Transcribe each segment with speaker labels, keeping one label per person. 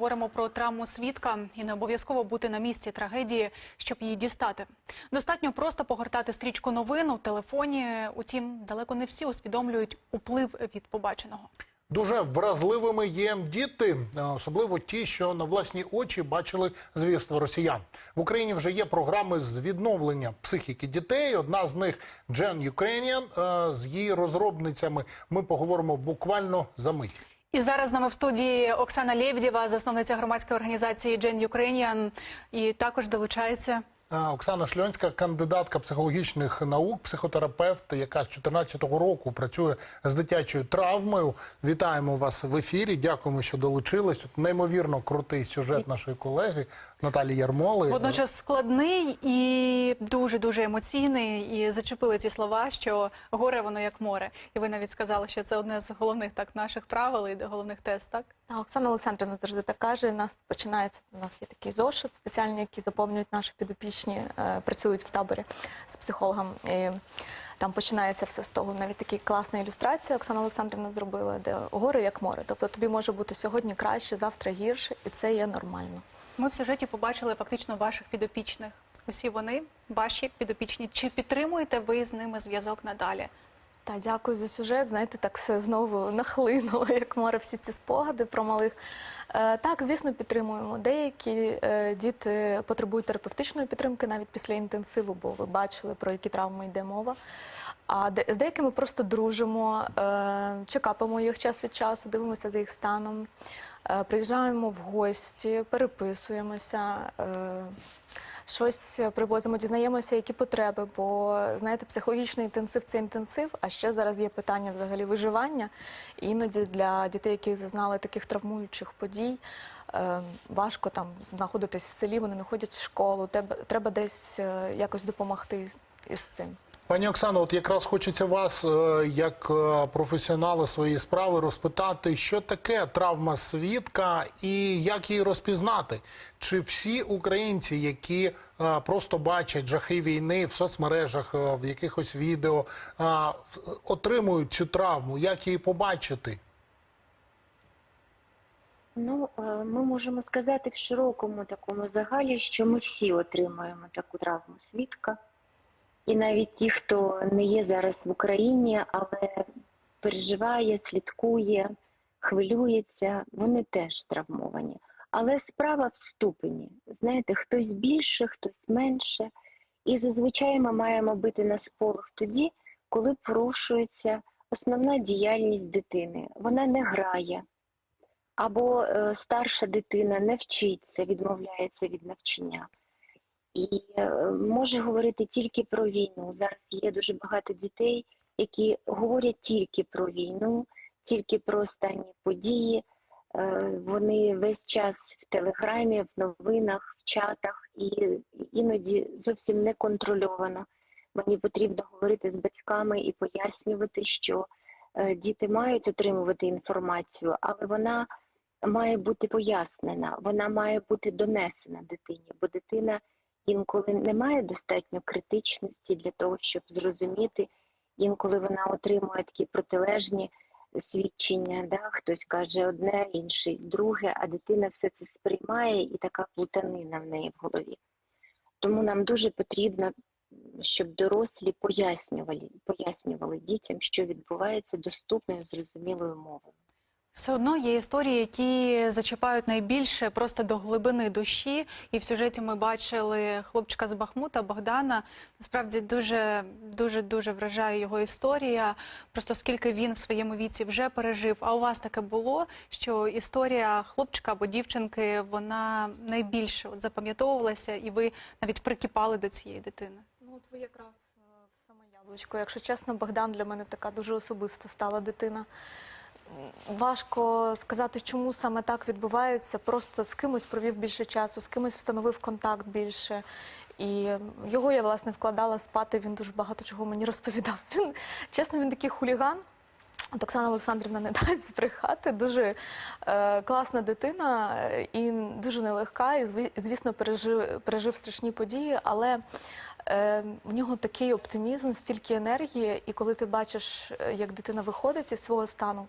Speaker 1: поговоримо про травму свідка і не обов'язково бути на місці трагедії, щоб її дістати. Достатньо просто погортати стрічку новин у телефоні. Утім, далеко не всі усвідомлюють уплив від побаченого.
Speaker 2: Дуже вразливими є діти, особливо ті, що на власні очі бачили звірства росіян. В Україні вже є програми з відновлення психіки дітей. Одна з них Ukrainian. Е, З її розробницями ми поговоримо буквально за мить.
Speaker 1: І зараз з нами в студії Оксана Лєвдєва, засновниця громадської організації Джен Ukrainian, і також долучається.
Speaker 2: Оксана Шльонська, кандидатка психологічних наук, психотерапевт, яка з 14-го року працює з дитячою травмою. Вітаємо вас в ефірі. Дякуємо, що долучились. От неймовірно крутий сюжет нашої колеги Наталі Ярмоли.
Speaker 1: Водночас складний і дуже дуже емоційний. І зачепили ці слова, що горе воно як море. І ви навіть сказали, що це одне з головних так наших правил і головних тест, так?
Speaker 3: Та, Оксана Олександрівна завжди так каже. У нас починається у нас є такий зошит спеціальний, який заповнюють наші підопічні, е, працюють в таборі з психологом. І там починається все з того. Навіть така класна ілюстрація Оксана Олександрівна зробила, де гори як море. Тобто тобі може бути сьогодні краще, завтра гірше, і це є нормально.
Speaker 1: Ми в сюжеті побачили фактично ваших підопічних. Усі вони ваші підопічні. Чи підтримуєте ви з ними зв'язок надалі?
Speaker 3: Та дякую за сюжет. Знаєте, так все знову нахлинуло, як море, всі ці спогади про малих. Е, так, звісно, підтримуємо. Деякі е, діти потребують терапевтичної підтримки навіть після інтенсиву, бо ви бачили, про які травми йде мова. А де, з деякими просто дружимо, е, чекапимо їх час від часу, дивимося за їх станом, приїжджаємо в гості, переписуємося. Е, Щось привозимо, дізнаємося, які потреби, бо знаєте, психологічний інтенсив це інтенсив. А ще зараз є питання взагалі виживання. Іноді для дітей, які зазнали таких травмуючих подій, е, важко там знаходитись в селі, вони не ходять в школу. Треба, десь е, якось допомогти із цим.
Speaker 2: Пані Оксано, от якраз хочеться вас, е, як е, професіонала своєї справи, розпитати, що таке травма свідка і як її розпізнати? Чи всі українці, які е, просто бачать жахи війни в соцмережах, в якихось відео, отримують цю травму? Як її побачити?
Speaker 4: Ну, ми можемо сказати в широкому такому загалі, що ми всі отримуємо таку травму свідка. І навіть ті, хто не є зараз в Україні, але переживає, слідкує, хвилюється, вони теж травмовані. Але справа в ступені. Знаєте, хтось більше, хтось менше. І зазвичай ми маємо бити на сполох тоді, коли порушується основна діяльність дитини. Вона не грає, або е, старша дитина не вчиться, відмовляється від навчання. І е, може говорити тільки про війну. Зараз є дуже багато дітей, які говорять тільки про війну, тільки про останні події. Е, Вони весь час в телеграмі, в новинах, в чатах, і іноді зовсім не контрольовано. Мені потрібно говорити з батьками і пояснювати, що е, діти мають отримувати інформацію, але вона має бути пояснена, вона має бути донесена дитині, бо дитина інколи не має достатньо критичності для того, щоб зрозуміти. Інколи вона отримує такі протилежні свідчення. Да? Хтось каже одне, інший друге, а дитина все це сприймає і така плутанина в неї в голові. Тому нам дуже потрібно, щоб дорослі пояснювали, пояснювали дітям, що відбувається доступною, зрозумілою мовою.
Speaker 1: Все одно є історії, які зачіпають найбільше просто до глибини душі. І в сюжеті ми бачили хлопчика з Бахмута Богдана. Насправді дуже дуже дуже вражає його історія. Просто скільки він в своєму віці вже пережив. А у вас таке було, що історія хлопчика або дівчинки вона найбільше от запам'ятовувалася, і ви навіть прикипали до цієї дитини.
Speaker 3: Ну, от ви якраз е, саме яблучко. Якщо чесно, Богдан для мене така дуже особиста стала дитина. Важко сказати, чому саме так відбувається. Просто з кимось провів більше часу, з кимось встановив контакт більше. І його я власне вкладала спати. Він дуже багато чого мені розповідав. Він чесно, він такий хуліган. От Оксана Олександрівна не дасть збрехати. Дуже е, класна дитина і дуже нелегка. І зві- звісно, пережив, пережив страшні події, але в нього такий оптимізм, стільки енергії. І коли ти бачиш, е, як дитина виходить із свого стану,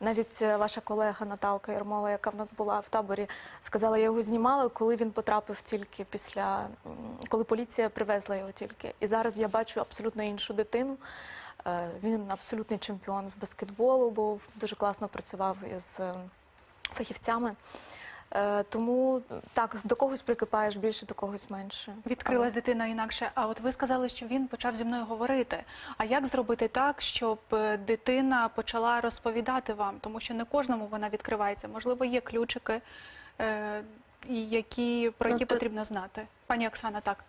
Speaker 3: навіть е, ваша колега Наталка Ярмола, яка в нас була в таборі, сказала, я його знімала, коли він потрапив тільки після коли поліція привезла його тільки. І зараз я бачу абсолютно іншу дитину. Е, Він абсолютний чемпіон з баскетболу, був дуже класно працював із е, фахівцями. Е, Тому так, до когось прикипаєш більше, до когось менше.
Speaker 1: Відкрилась дитина інакше. А от ви сказали, що він почав зі мною говорити. А як зробити так, щоб е, дитина почала розповідати вам? Тому що не кожному вона відкривається. Можливо, є ключики, е, які, про
Speaker 4: Ну,
Speaker 1: які
Speaker 4: то-
Speaker 1: потрібно знати. Пані Оксана, так.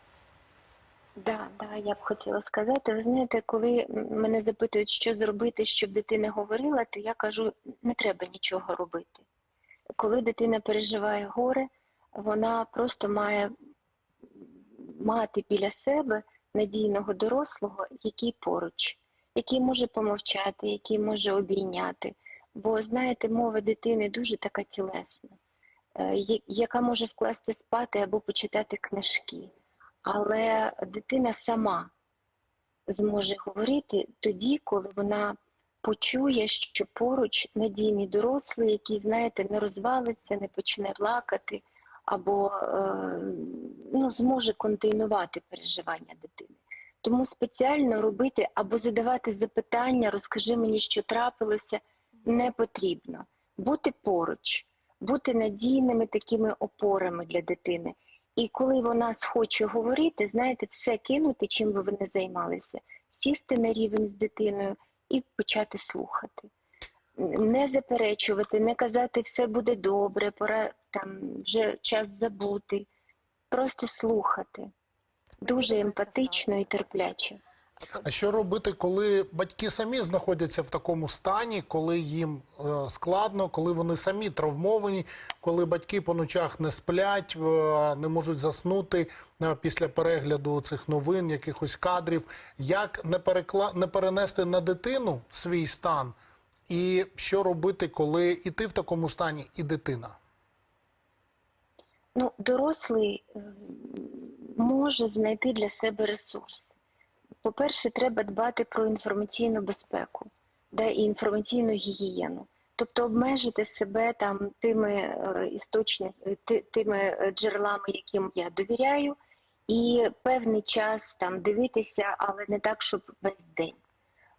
Speaker 4: Да, да, я б хотіла сказати. Ви знаєте, коли мене запитують, що зробити, щоб дитина говорила, то я кажу, не треба нічого робити. Коли дитина переживає горе, вона просто має мати біля себе надійного дорослого, який поруч, який може помовчати, який може обійняти. Бо знаєте, мова дитини дуже така тілесна, е, яка може вкласти спати або почитати книжки. Але дитина сама зможе говорити тоді, коли вона почує, що поруч надійний дорослий, який, знаєте, не розвалиться, не почне плакати, або е, ну, зможе контейнувати переживання дитини. Тому спеціально робити або задавати запитання, розкажи мені, що трапилося, не потрібно. Бути поруч, бути надійними такими опорами для дитини. І коли вона схоче говорити, знаєте, все кинути, чим би ви не займалися, сісти на рівень з дитиною і почати слухати. Не заперечувати, не казати все буде добре, пора там вже час забути. Просто слухати. Дуже емпатично і терпляче.
Speaker 2: А що робити, коли батьки самі знаходяться в такому стані, коли їм е, складно, коли вони самі травмовані, коли батьки по ночах не сплять, е, не можуть заснути е, після перегляду цих новин, якихось кадрів? Як не, перекла... не перенести на дитину свій стан? І що робити, коли і ти в такому стані, і дитина?
Speaker 4: Ну, дорослий може знайти для себе ресурс. По-перше, треба дбати про інформаційну безпеку да, і інформаційну гігієну. Тобто обмежити себе там тими е, істочни, е, ти- тими е, джерелами, яким я довіряю, і певний час там дивитися, але не так, щоб весь день.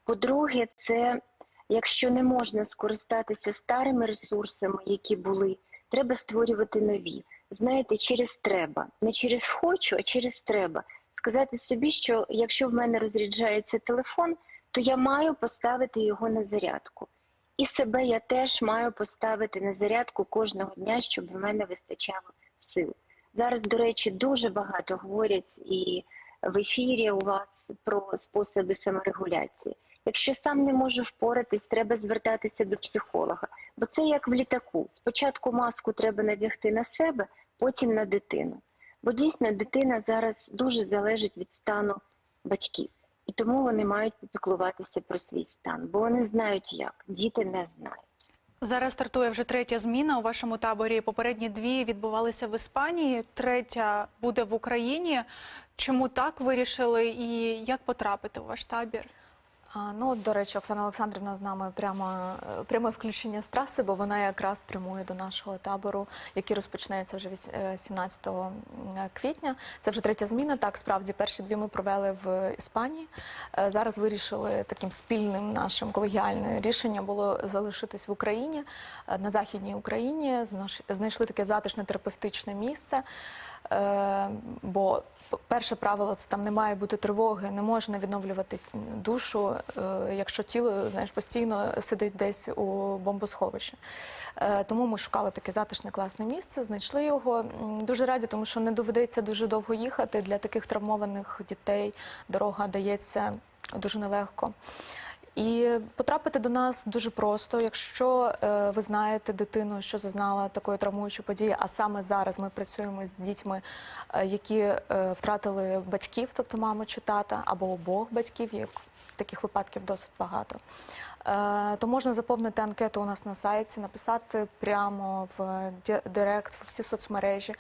Speaker 4: По-друге, це якщо не можна скористатися старими ресурсами, які були, треба створювати нові. Знаєте, через треба, не через хочу, а через треба. Сказати собі, що якщо в мене розряджається телефон, то я маю поставити його на зарядку. І себе я теж маю поставити на зарядку кожного дня, щоб в мене вистачало сил. Зараз, до речі, дуже багато говорять і в ефірі у вас про способи саморегуляції. Якщо сам не можу впоратись, треба звертатися до психолога. Бо це як в літаку. Спочатку маску треба надягти на себе, потім на дитину. Бо дійсно дитина зараз дуже залежить від стану батьків. І тому вони мають попіклуватися про свій стан, бо вони знають як, діти не знають.
Speaker 1: Зараз стартує вже третя зміна у вашому таборі. Попередні дві відбувалися в Іспанії, третя буде в Україні. Чому так вирішили і як потрапити у ваш табір?
Speaker 3: А, ну, до речі, Оксана Олександрівна з нами прямо е, пряме включення з траси, бо вона якраз прямує до нашого табору, який розпочнеться вже вісь- е, 17 квітня. Це вже третя зміна. Так, справді, перші дві ми провели в Іспанії. Е, Зараз вирішили таким спільним нашим колегіальне рішення було залишитись в Україні, на західній Україні. Знайшли таке затишне терапевтичне місце. Бо перше правило це там не має бути тривоги, не можна відновлювати душу, е, якщо тіло знаєш, постійно сидить десь у бомбосховищі. Е, Тому ми шукали таке затишне класне місце, знайшли його. Дуже раді, тому що не доведеться дуже довго їхати. Для таких травмованих дітей дорога дається дуже нелегко. І потрапити до нас дуже просто. Якщо е, ви знаєте дитину, що зазнала такої травмуючої події, а саме зараз ми працюємо з дітьми, е, які е, втратили батьків, тобто маму чи тата, або обох батьків, як таких випадків досить багато. е, то можна заповнити анкету у нас на сайті, написати прямо в директ, в всі соцмережі.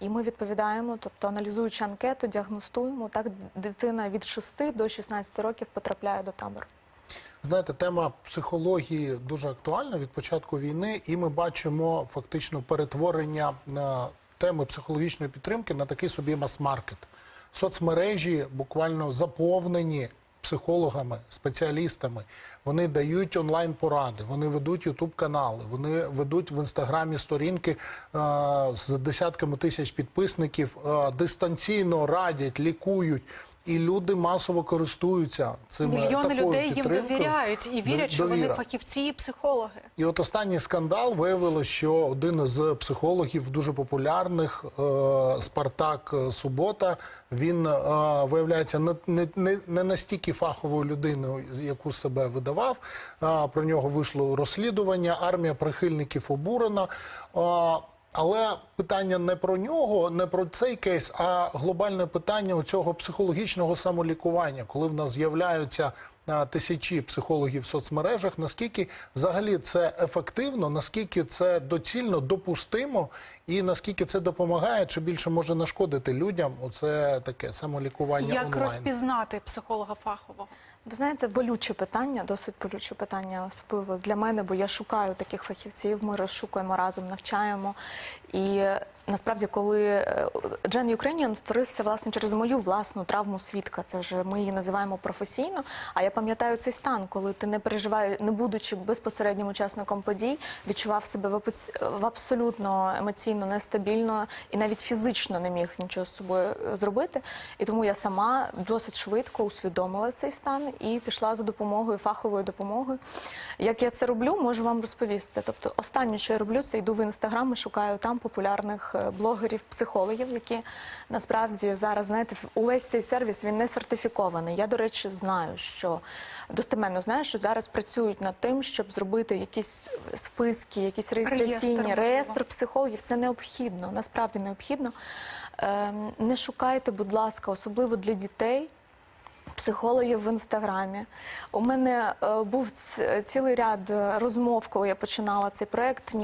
Speaker 3: І ми відповідаємо, тобто аналізуючи анкету, діагностуємо. Так дитина від 6 до 16 років потрапляє до табору.
Speaker 2: Знаєте, тема психології дуже актуальна від початку війни, і ми бачимо фактично перетворення е, теми психологічної підтримки на такий собі мас-маркет. Соцмережі буквально заповнені психологами, спеціалістами. Вони дають онлайн-поради, вони ведуть ютуб-канали, вони ведуть в інстаграмі сторінки е, з десятками тисяч підписників, е, дистанційно радять, лікують. І люди масово користуються цим
Speaker 1: Мільйони людей їм довіряють і вірять, що вони фахівці і психологи.
Speaker 2: І от останній скандал виявило, що один з психологів дуже популярних е, Спартак Субота. Він е, виявляється не, не, не, не настільки фаховою людиною, яку себе видавав. Е, про нього вийшло розслідування. Армія прихильників обурена. Е, але питання не про нього, не про цей кейс, а глобальне питання у цього психологічного самолікування, коли в нас з'являються тисячі психологів в соцмережах. Наскільки взагалі це ефективно, наскільки це доцільно, допустимо, і наскільки це допомагає, чи більше може нашкодити людям? Оце таке самолікування
Speaker 1: Як
Speaker 2: онлайн.
Speaker 1: розпізнати психолога фахового?
Speaker 3: Ви знаєте, болюче питання, досить болюче питання, особливо для мене, бо я шукаю таких фахівців. Ми розшукуємо разом, навчаємо. І е, насправді, коли Gen Ukrainian створився власне через мою власну травму свідка, це вже ми її називаємо професійно. А я пам'ятаю цей стан, коли ти не переживаєш, не будучи безпосереднім учасником подій, відчував себе в абсолютно емоційно нестабільно і навіть фізично не міг нічого з собою е, зробити. І тому я сама досить швидко усвідомила цей стан і пішла за допомогою, фаховою допомогою. Як я це роблю, можу вам розповісти. Тобто, останнє, що я роблю, це йду в інстаграм і шукаю там популярних е, блогерів, психологів, які насправді зараз знаєте, увесь цей сервіс він не сертифікований. Я, до речі, знаю, що достеменно знаю, що зараз працюють над тим, щоб зробити якісь списки, якісь реєстраційні
Speaker 1: Реєстр,
Speaker 3: реєстр психологів. Це необхідно, насправді необхідно. Ем, Не шукайте, будь ласка, особливо для дітей. Психологів в інстаграмі. У мене е, був цілий ряд е, розмов, коли я починала цей проект.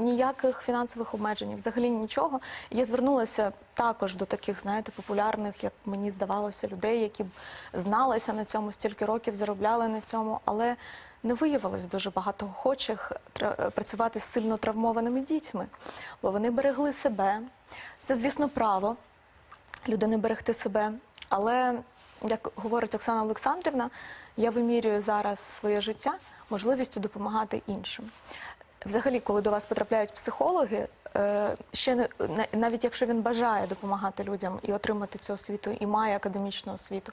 Speaker 3: Ніяких фінансових обмежень, взагалі нічого. Я звернулася також до таких, знаєте, популярних, як мені здавалося, людей, які б зналися на цьому, стільки років заробляли на цьому, але не виявилось дуже багато охочих тра- працювати з сильно травмованими дітьми, бо вони берегли себе. Це, звісно, право людини берегти себе. Але, як говорить Оксана Олександрівна, я вимірюю зараз своє життя можливістю допомагати іншим. Взагалі, коли до вас потрапляють психологи, е, ще не на- навіть якщо він бажає допомагати людям і отримати цю освіту, і має академічну освіту,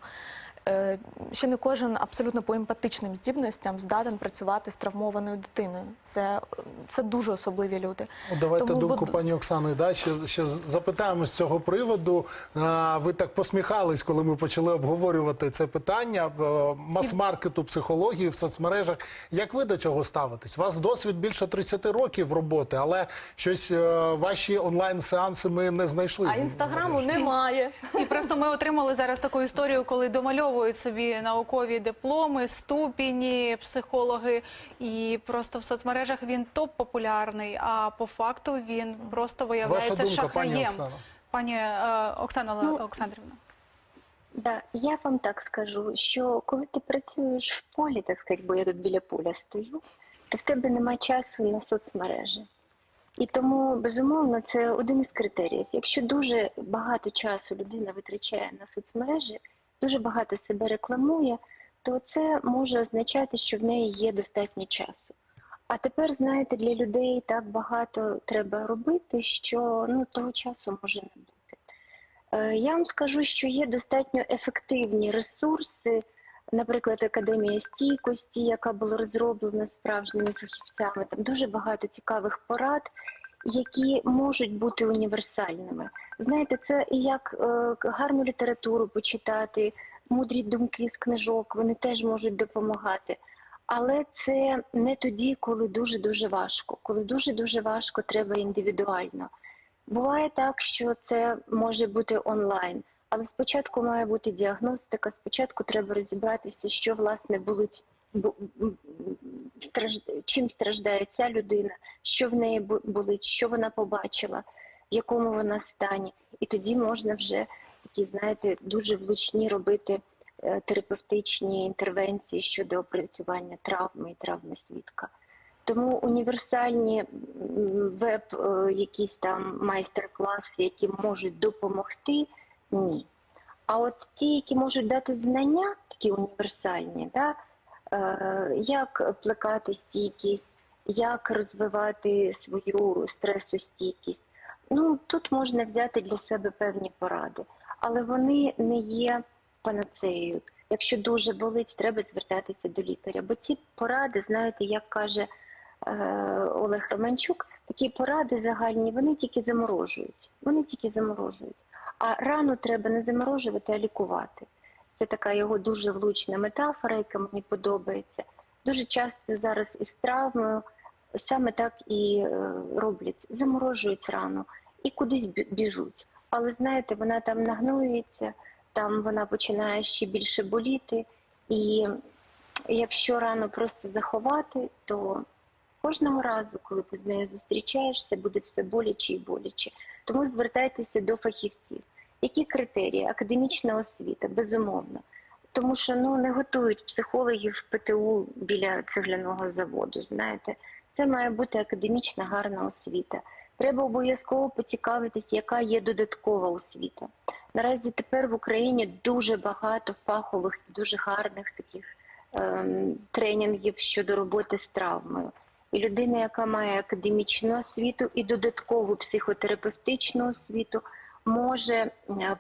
Speaker 3: ще не кожен абсолютно по емпатичним здібностям здатен працювати з травмованою дитиною. Це, це дуже особливі люди.
Speaker 2: Ну, Давайте
Speaker 3: Тому,
Speaker 2: думку
Speaker 3: будь-
Speaker 2: пані Оксани. Да? Ще, ще запитаємо з цього приводу. А, ви так посміхались, коли ми почали обговорювати це питання е, мас-маркету психології в соцмережах. Як ви до цього ставитесь? У вас досвід більше 30 років роботи, але щось е, ваші онлайн-сеанси ми не знайшли.
Speaker 3: А інстаграму немає.
Speaker 1: І просто ми отримали зараз таку історію, коли домальовують собі наукові дипломи, ступені, психологи, і просто в соцмережах він топ популярний, а по факту він просто
Speaker 2: Ваша
Speaker 1: виявляється
Speaker 2: думка,
Speaker 1: шахраєм.
Speaker 2: пані Оксана?
Speaker 1: Пані е, Оксана
Speaker 4: Ну,
Speaker 1: Олександрівна.
Speaker 4: Да, я вам так скажу, що коли ти працюєш в полі, так сказати, бо я тут біля поля стою, то в тебе немає часу на соцмережі. І тому, безумовно, це один із критеріїв. Якщо дуже багато часу людина витрачає на соцмережі, дуже багато себе рекламує, то це може означати, що в неї є достатньо часу. А тепер, знаєте, для людей так багато треба робити, що ну, того часу може не бути. Е, Я вам скажу, що є достатньо ефективні ресурси, наприклад, Академія стійкості, яка була розроблена справжніми фахівцями. Там дуже багато цікавих порад, які можуть бути універсальними. Знаєте, це і як е, гарну літературу почитати, мудрі думки з книжок, вони теж можуть допомагати. Але це не тоді, коли дуже дуже важко. Коли дуже дуже важко, треба індивідуально. Буває так, що це може бути онлайн, але спочатку має бути діагностика. Спочатку треба розібратися, що власне болить бу- м, чим страждає ця людина, що в неї болить, що вона побачила, в якому вона стані. І тоді можна вже такі, знаєте, дуже влучні робити е, терапевтичні інтервенції щодо опрацювання травми і травми свідка. Тому універсальні веб, е, якісь там майстер-класи, які можуть допомогти, ні. А от ті, які можуть дати знання, такі універсальні, да, е, як плекати стійкість, як розвивати свою стресостійкість, ну тут можна взяти для себе певні поради, але вони не є панацеєю. Якщо дуже болить, треба звертатися до лікаря. Бо ці поради, знаєте, як каже е, Олег Романчук, такі поради загальні, вони тільки заморожують. Вони тільки заморожують. А рану треба не заморожувати, а лікувати. Це така його дуже влучна метафора, яка мені подобається. Дуже часто зараз із травмою саме так і е, роблять: заморожують рану і кудись біжуть. Але знаєте, вона там нагноюється, там вона починає ще більше боліти. І якщо рану просто заховати, то кожного разу, коли ти з нею зустрічаєшся, буде все боляче і боляче. Тому звертайтеся до фахівців. Які критерії? Академічна освіта, безумовно. Тому що ну не готують психологів ПТУ біля цегляного заводу. Знаєте, це має бути академічна гарна освіта. Треба обов'язково поцікавитись, яка є додаткова освіта. Наразі тепер в Україні дуже багато фахових, дуже гарних таких ем, тренінгів щодо роботи з травмою. І людина, яка має академічну освіту і додаткову психотерапевтичну освіту, може е,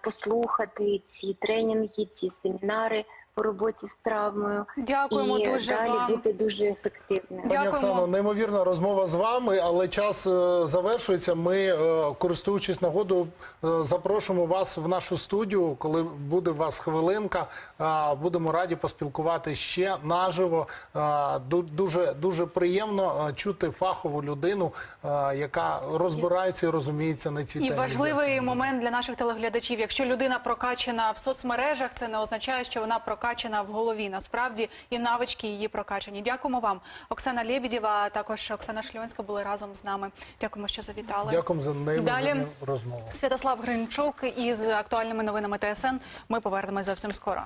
Speaker 4: послухати ці тренінги, ці семінари по роботі з травмою
Speaker 1: Дякуємо
Speaker 4: і
Speaker 1: дуже
Speaker 4: далі
Speaker 1: вам.
Speaker 4: бути дуже ефективним.
Speaker 2: Пані
Speaker 1: Дякуємо.
Speaker 2: Оксано, неймовірна розмова з вами, але час е, завершується. Ми, е, користуючись нагодою, е, запрошуємо вас в нашу студію, коли буде у вас хвилинка. Е, Будемо раді поспілкувати ще наживо. Е, ду- Дуже дуже приємно е, чути фахову людину, е, яка розбирається і розуміється на цій
Speaker 1: І
Speaker 2: темі.
Speaker 1: важливий момент для наших телеглядачів. Якщо людина прокачена в соцмережах, це не означає, що вона прокачена в голові. Насправді і навички її прокачані. Дякуємо вам, Оксана Лєбідєва, також Оксана Шльонська були разом з нами. Дякуємо, що завітали.
Speaker 2: Дякуємо за неймовірну розмову.
Speaker 1: Святослав Гринчук із актуальними новинами ТСН. Ми повернемось зовсім скоро.